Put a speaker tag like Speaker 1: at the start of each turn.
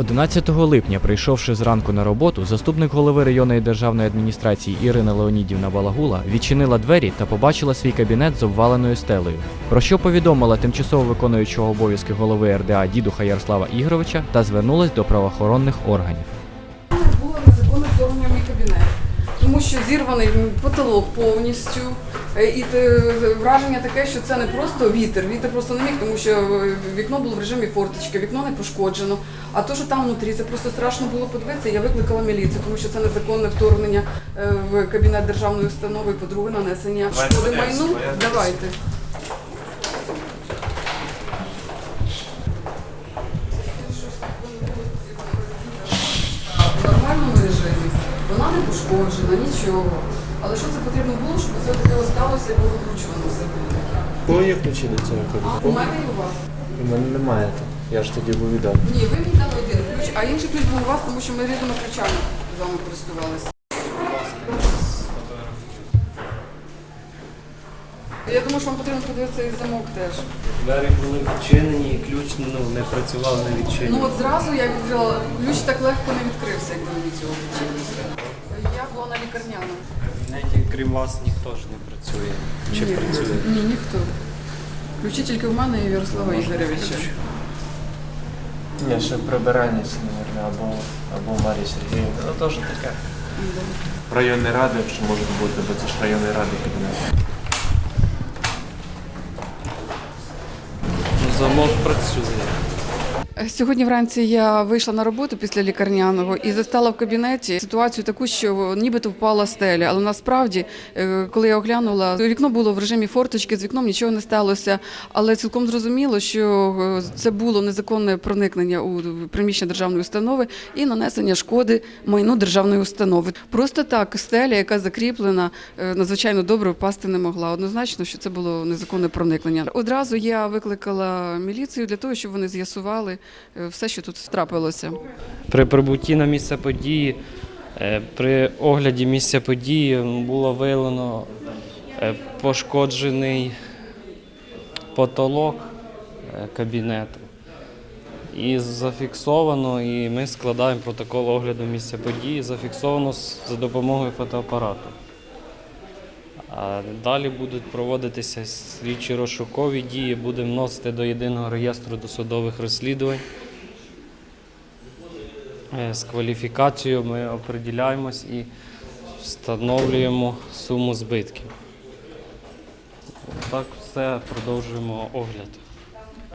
Speaker 1: 11 липня, прийшовши зранку на роботу, заступник голови районної державної адміністрації Ірина Леонідівна Балагула відчинила двері та побачила свій кабінет з обваленою стелею. Про що повідомила тимчасово виконуючого обов'язки голови РДА дідуха Ярослава Ігоровича та звернулась до правоохоронних органів.
Speaker 2: було незаконне вторгнення в мій кабінет, тому що зірваний потолок повністю. Е, І враження таке, що це не просто вітер. Вітер просто не міг, тому що е, вікно було в режимі форточки, вікно не пошкоджено. А то, що там внутрі, це просто страшно було подивитися. Я викликала міліцію, тому що це незаконне вторгнення е, в кабінет державної установи. По-друге, нанесення шкоди майну. Давайте. Пошкоджена, нічого. Але що це потрібно було, щоб це таке осталося і повикручувано все було таке?
Speaker 3: Кого є ключі до цього
Speaker 2: А у мене і у вас.
Speaker 3: У мене немає. Я ж тоді був віддав.
Speaker 2: Ні, ви мені дали один ключ, а інший ключ був у вас, тому що ми різними ключами з вами користувалися. Я думаю, що вам потрібно подивитися і замок теж.
Speaker 4: Двері були відчинені і ключ ну, не працював, не відчинений.
Speaker 2: Ну от зразу я відкрила, ключ так легко не відкрився, як ви від цього включилися. Я була на лікарняному.
Speaker 4: В кабінеті, крім вас, ніхто ж не працює. Чи
Speaker 2: Ні,
Speaker 4: працює?
Speaker 2: Ні, ніхто. Ключі тільки в мене і в Ярослава Ігоревича.
Speaker 3: Ні, ще прибиральниця, мабуть, або, або Марія Сергіївна. Ну теж таке. Районної ради, якщо може бути, бо це ж районної ради кабінет.
Speaker 4: Ну, замок працює.
Speaker 2: Сьогодні вранці я вийшла на роботу після лікарняного і застала в кабінеті ситуацію таку, що нібито впала стеля. Але насправді, е, коли я оглянула, вікно було в режимі форточки, з вікном нічого не сталося. Але цілком зрозуміло, що е, це було незаконне проникнення у приміщення державної установи і нанесення шкоди майну державної установи. Просто так стеля, яка закріплена, е, надзвичайно добре впасти не могла. Однозначно, що це було незаконне проникнення. Одразу я викликала міліцію для того, щоб вони з'ясували все, що тут трапилося.
Speaker 4: При прибутті на місце події, е, при огляді місця події було виявлено е, пошкоджений потолок е, кабінету. І зафіксовано, і ми складаємо протокол огляду місця події, зафіксовано за допомогою фотоапарату. Далі будуть проводитися слідчі розшукові дії, будемо вносити до єдиного реєстру досудових розслідувань. Е, З кваліфікацією ми определяємось і встановлюємо суму збитків. Так все продовжуємо огляд.